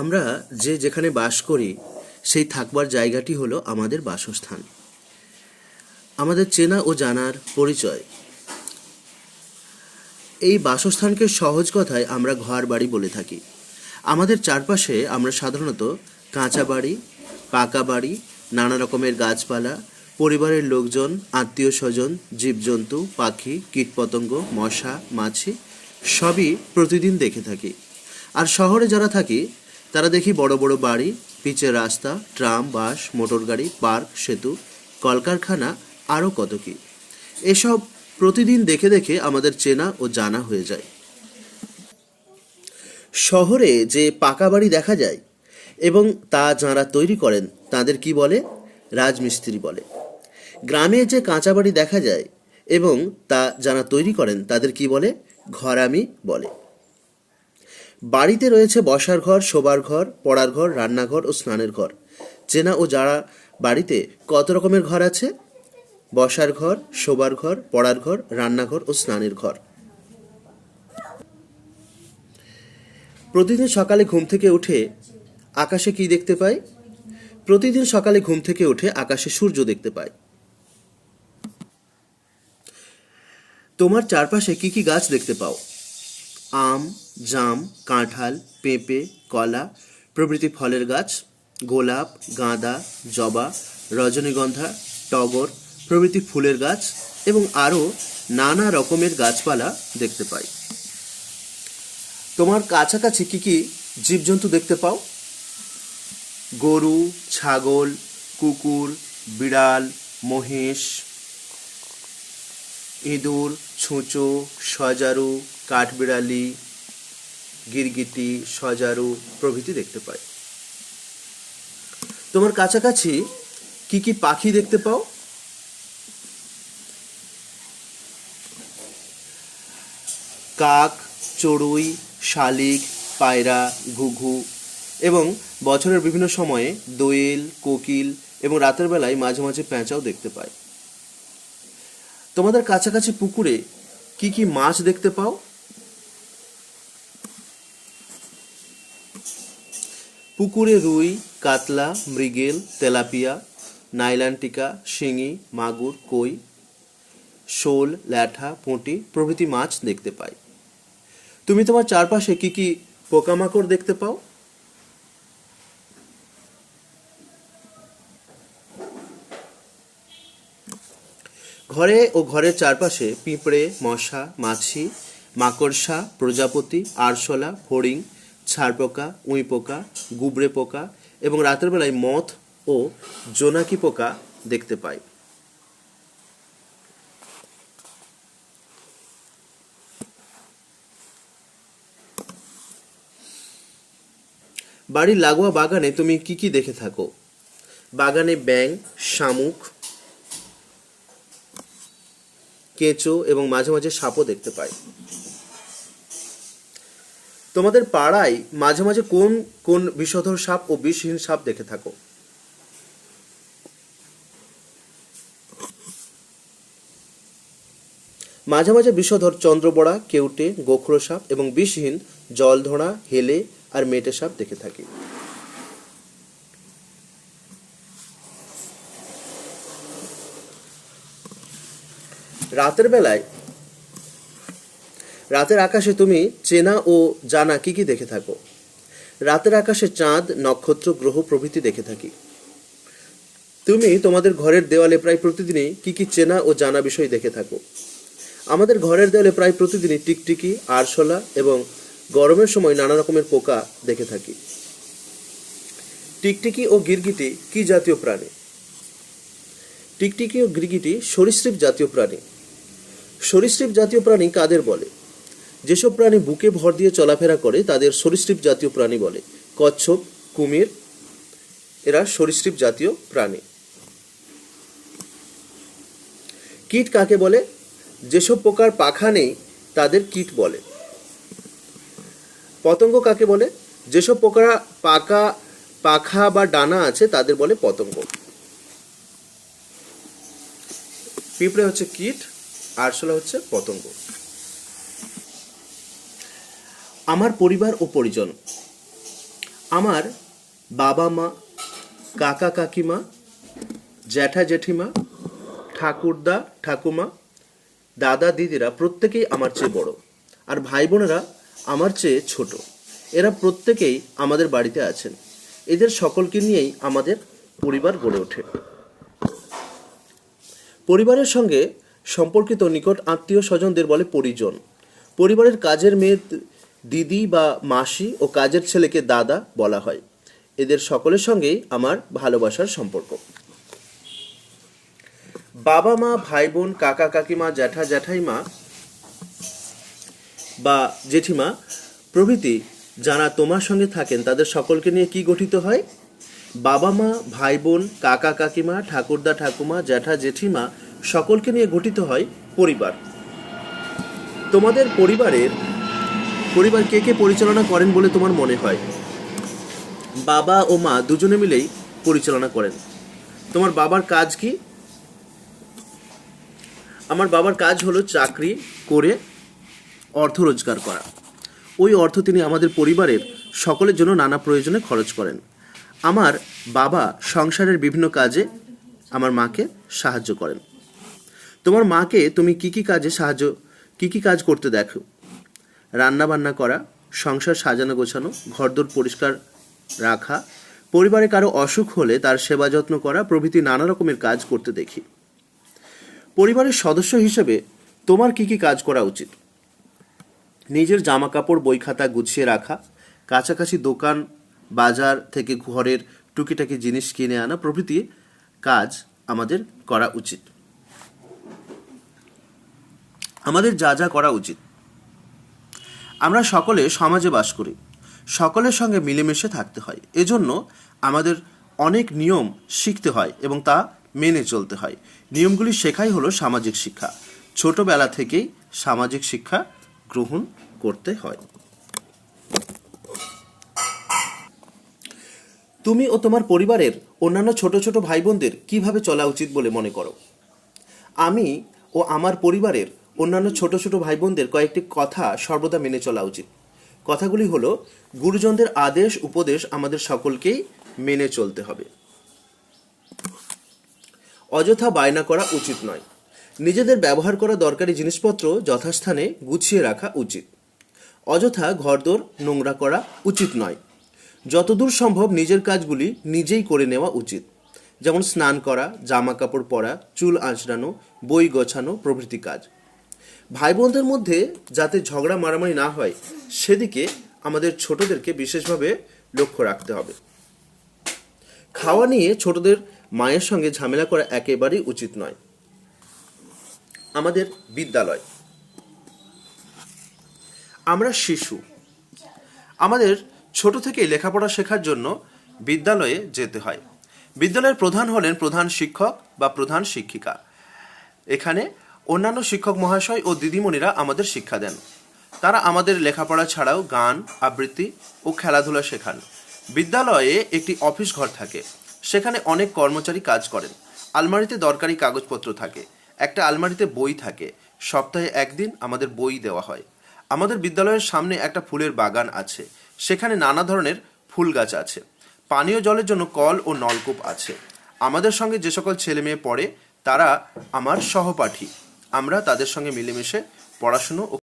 আমরা যে যেখানে বাস করি, সেই থাকবার জায়গাটি হলো আমাদের বাসস্থান। আমাদের চেনা ও জানার পরিচয়। এই বাসস্থানকে সহজ কথায় আমরা ঘর বাড়ি বলে থাকি। আমাদের চারপাশে আমরা সাধারণত কাঁচা বাড়ি, পাকা বাড়ি, নানা রকমের গাছপালা, পরিবারের লোকজন, আত্মীয় স্বজন, জীবজন্তু, পাখি, কীটপতঙ্গ, মশা, মাছি, সবই প্রতিদিন দেখে থাকি। আর শহরে যারা থাকি তারা দেখি বড় বড় বাড়ি, পিচের রাস্তা, ট্রাম বাস মোটর গাড়ি, পার্ক, সেতু, কলকারখানা আরও কত কি। এসব প্রতিদিন দেখে দেখে আমাদের চেনা ও জানা হয়ে যায়। শহরে যে পাকা বাড়ি দেখা যায় এবং তা যাঁরা তৈরি করেন, তাদের কি বলে? রাজমিস্ত্রি বলে। গ্রামে যে কাঁচা বাড়ি দেখা যায় এবং তা যারা তৈরি করেন, তাদের কি বলে? ঘরামি বলে। বাড়িতে রয়েছে বসার ঘর, শোবার ঘর, পড়ার ঘর, রান্নাঘর ও স্নানের ঘর। চেনা ও যারা বাড়িতে কত রকমের ঘর আছে? বসার ঘর, শোবার ঘর, পড়ার ঘর, রান্নাঘর ও স্নানের ঘর। প্রতিদিন সকালে ঘুম থেকে উঠে আকাশে কি দেখতে পাই? প্রতিদিন সকালে ঘুম থেকে উঠে আকাশে সূর্য দেখতে পাই। তোমার চারপাশে কি কি গাছ দেখতে পাও? আম, জাম, কাঁঠাল, পেঁপে, কলা, প্রভৃতি ফলের গাছ, গোলাপ, গাঁদা, জবা, রজনীগন্ধা, টগর, প্রভৃতি ফুলের গাছ এবং আরও নানা রকমের গাছপালা দেখতে পাই। তোমার কাছাকাছি কী কী জীবজন্তু দেখতে পাও? গরু, ছাগল, কুকুর, বিড়াল, মহিষ, ইঁদুর, ছুঁচো, সজারু কাঠবিড়ালি, গিরগিটি, সজারু প্রভৃতি দেখতে পাই। তোমার কাছাকাছি কি কি পাখি দেখতে পাও? কাক, চড়ুই, শালিক, পায়রা, ঘুঘু এবং বছরের বিভিন্ন সময়ে দোয়েল, কোকিল এবং রাতের বেলায় মাঝে মাঝে পেঁচাও দেখতে পাই। তোমাদের কাছাকাছি পুকুরে কি কি মাছ দেখতে পাও? পুকুরে রুই, কাতলা, মৃগেল, তেলাপিয়া নাইলান্টিকা শিঙি, মাগুর, কই, শোল, ল্যাঠা, পুঁটি প্রভৃতি মাছ দেখতে পাই। তুমি তোমার চারপাশে কি কি পোকামাকড় দেখতে পাও? ঘরে ও ঘরের চারপাশে পিঁপড়ে, মশা, মাছি, মাকড়সা, প্রজাপতি, আরশোলা ফড়িং ছাড়পোকা উঁই পোকা গুবরে পোকা এবং রাতের বেলায় মথ ও জোনাকি পোকা দেখতে পাই। বাড়ির লাগোয়া বাগানে তুমি কি কি দেখে থাকো? বাগানে ব্যাং শামুক, কেঁচো এবং মাঝে মাঝে সাপও দেখতে পাই। তোমাদের পাড়ায় মাঝে মাঝে কোন কোন বিষধর সাপ ও বিষহীন সাপ দেখে থাকো? মাঝে মাঝে বিষধর চন্দ্রবড়া, কেউটে, গোখরো সাপ এবং বিষহীন জলধরা, হেলে আর মেটে সাপ দেখে থাকি। রাতের বেলায় রাতের আকাশে তুমি চেনা ও জানা কি কি দেখে থাকো। রাতের আকাশে চাঁদ, নক্ষত্র, গ্রহ প্রভৃতি দেখে থাকি। তুমি তোমাদের ঘরের দেওয়ালে প্রায় প্রতিদিনই কি কি চেনা ও জানা বিষয় দেখে থাকো। আমাদের ঘরের দেওয়ালে প্রায় প্রতিদিনই টিকটিকি, আরশোলা এবং গরমের সময় নানা রকমের পোকা দেখে থাকি। টিকটিকি ও গিরগিটি কি জাতীয় প্রাণী? টিকটিকি ও গিরগিটি সরীসৃপ জাতীয় প্রাণী। সরীসৃপ জাতীয় প্রাণী কাদের বলে? যেসব প্রাণী বুকে ভর দিয়ে চলাফেরা করে, তাদের সরীসৃপ জাতীয় প্রাণী বলে। কচ্ছপ, কুমির, এরা সরীসৃপ জাতীয় প্রাণী। কীট কাকে বলে? যেসব পোকার পাখা নেই, তাদের কীট বলে। পতঙ্গ কাকে বলে? যেসব পোকারা পাকা, পাখা বা ডানা আছে, তাদের বলে পতঙ্গ। পিঁপড়ে হচ্ছে কীট, আরশোলা হচ্ছে পতঙ্গ। আমার পরিবার ও পরিজন। আমার বাবা মা, কাকা কাকিমা, জ্যাঠা জেঠিমা ঠাকুরদা, ঠাকুমা, দাদা দিদিরা প্রত্যেকেই আমার চেয়ে বড়। আর ভাই বোনেরা আমার চেয়ে ছোট। এরা প্রত্যেকেই আমাদের বাড়িতে আছেন। এদের সকলকে নিয়েই আমাদের পরিবার গড়ে ওঠে। পরিবারের সঙ্গে সম্পর্কিত নিকট আত্মীয় স্বজনদের বলে পরিজন। পরিবারের কাজের মেয়ে দিদি বা মাসি ও কাজের ছেলেকে দাদা বলা হয়। এদের সকলের সঙ্গেই আমার ভালোবাসার সম্পর্ক। বাবা মা ভাই বোন কাকা, কাকিমা, জ্যাঠা, জ্যাঠাইমা বা জেঠিমা, প্রভৃতি যারা তোমার সঙ্গে থাকেন, তাদের সকলকে নিয়ে কি গঠিত হয়? বাবা মা ভাই বোন কাকা, কাকিমা, ঠাকুরদা, ঠাকুমা, জ্যাঠা, জেঠিমা সকলকে নিয়ে গঠিত হয় পরিবার। তোমাদের পরিবারের পরিবার কে কে পরিচালনা করেন বলে তোমার মনে হয়? বাবা ও মা দুজনে মিলেই পরিচালনা করেন। তোমার বাবার কাজ কি? আমার বাবার কাজ হলো চাকরি করে অর্থ রোজগার করা। ওই অর্থ তিনি আমাদের পরিবারের সকলের জন্য নানা প্রয়োজনে খরচ করেন। আমার বাবা সংসারের বিভিন্ন কাজে আমার মাকে সাহায্য করেন। তোমার মাকে তুমি কি কি কাজে সাহায্য, কি কি কাজ করতে দেখো? রান্না বান্না করা, সংসার সাজানো গোছানো, ঘরদোর পরিষ্কার রাখা, পরিবারে কারও অসুখ হলে তার সেবা যত্ন করা প্রভৃতি নানা রকমের কাজ করতে দেখি। পরিবারের সদস্য হিসেবে তোমার কি কি কাজ করা উচিত? নিজের জামা কাপড় বই খাতা গুছিয়ে রাখা, কাছাকাছি দোকান, বাজার থেকে ঘরের টুকিটাকি জিনিস কিনে আনা প্রভৃতি কাজ আমাদের করা উচিত। আমাদের যা যা করা উচিত। আমরা সকলে সমাজে বাস করি। সকলের সঙ্গে মিলেমিশে থাকতে হয়। এজন্য আমাদের অনেক নিয়ম শিখতে হয় এবং তা মেনে চলতে হয়। নিয়মগুলি শেখাই হলো সামাজিক শিক্ষা। ছোটবেলা থেকেই সামাজিক শিক্ষা গ্রহণ করতে হয়। তুমি ও তোমার পরিবারের অন্যান্য ছোট ছোট ভাই বোনদের কীভাবে চলা উচিত বলে মনে করো? আমি ও আমার পরিবারের অন্যান্য ছোট ছোট ভাই বোনদের কয়েকটি কথা সর্বদা মেনে চলা উচিত। কথাগুলি হলো, গুরুজনদের আদেশ, উপদেশ আমাদের সকলকেই মেনে চলতে হবে। অযথা বায়না করা উচিত নয়। নিজেদের ব্যবহার করা দরকারি জিনিসপত্র যথাস্থানে গুছিয়ে রাখা উচিত। অযথা ঘরদোর নোংরা করা উচিত নয়। যতদূর সম্ভব নিজের কাজগুলি নিজেই করে নেওয়া উচিত। যেমন স্নান করা, জামা কাপড় পরা, চুল আঁচড়ানো, বই গোছানো প্রভৃতি কাজ। ভাই বোনদের মধ্যে যাতে ঝগড়া মারামারি না হয়, সেদিকে আমাদের ছোটদেরকে বিশেষভাবে লক্ষ্য রাখতে হবে। খাওয়া নিয়ে ছোটদের মায়ের সঙ্গে ঝামেলা করা একেবারেই উচিত নয়। আমাদের বিদ্যালয়। আমরা শিশু। আমাদের ছোট থেকেই লেখাপড়া শেখার জন্য বিদ্যালয়ে যেতে হয়। বিদ্যালয়ের প্রধান হলেন প্রধান শিক্ষক বা প্রধান শিক্ষিকা। এখানে অন্যান্য শিক্ষক মহাশয় ও দিদিমণিরা আমাদের শিক্ষা দেন। তারা আমাদের লেখাপড়া ছাড়াও গান, আবৃত্তি ও খেলাধুলা শেখান। বিদ্যালয়ে একটি অফিস ঘর থাকে। সেখানে অনেক কর্মচারী কাজ করেন। আলমারিতে দরকারি কাগজপত্র থাকে। একটা আলমারিতে বই থাকে। সপ্তাহে একদিন আমাদের বই দেওয়া হয়। আমাদের বিদ্যালয়ের সামনে একটা ফুলের বাগান আছে। সেখানে নানা ধরনের ফুল গাছ আছে। পানীয় জলের জন্য কল ও নলকূপ আছে। আমাদের সঙ্গে যে সকল ছেলে মেয়ে পড়ে, তারা আমার সহপাঠী। আমরা তাদের সঙ্গে মিলেমিশে পড়াশুনো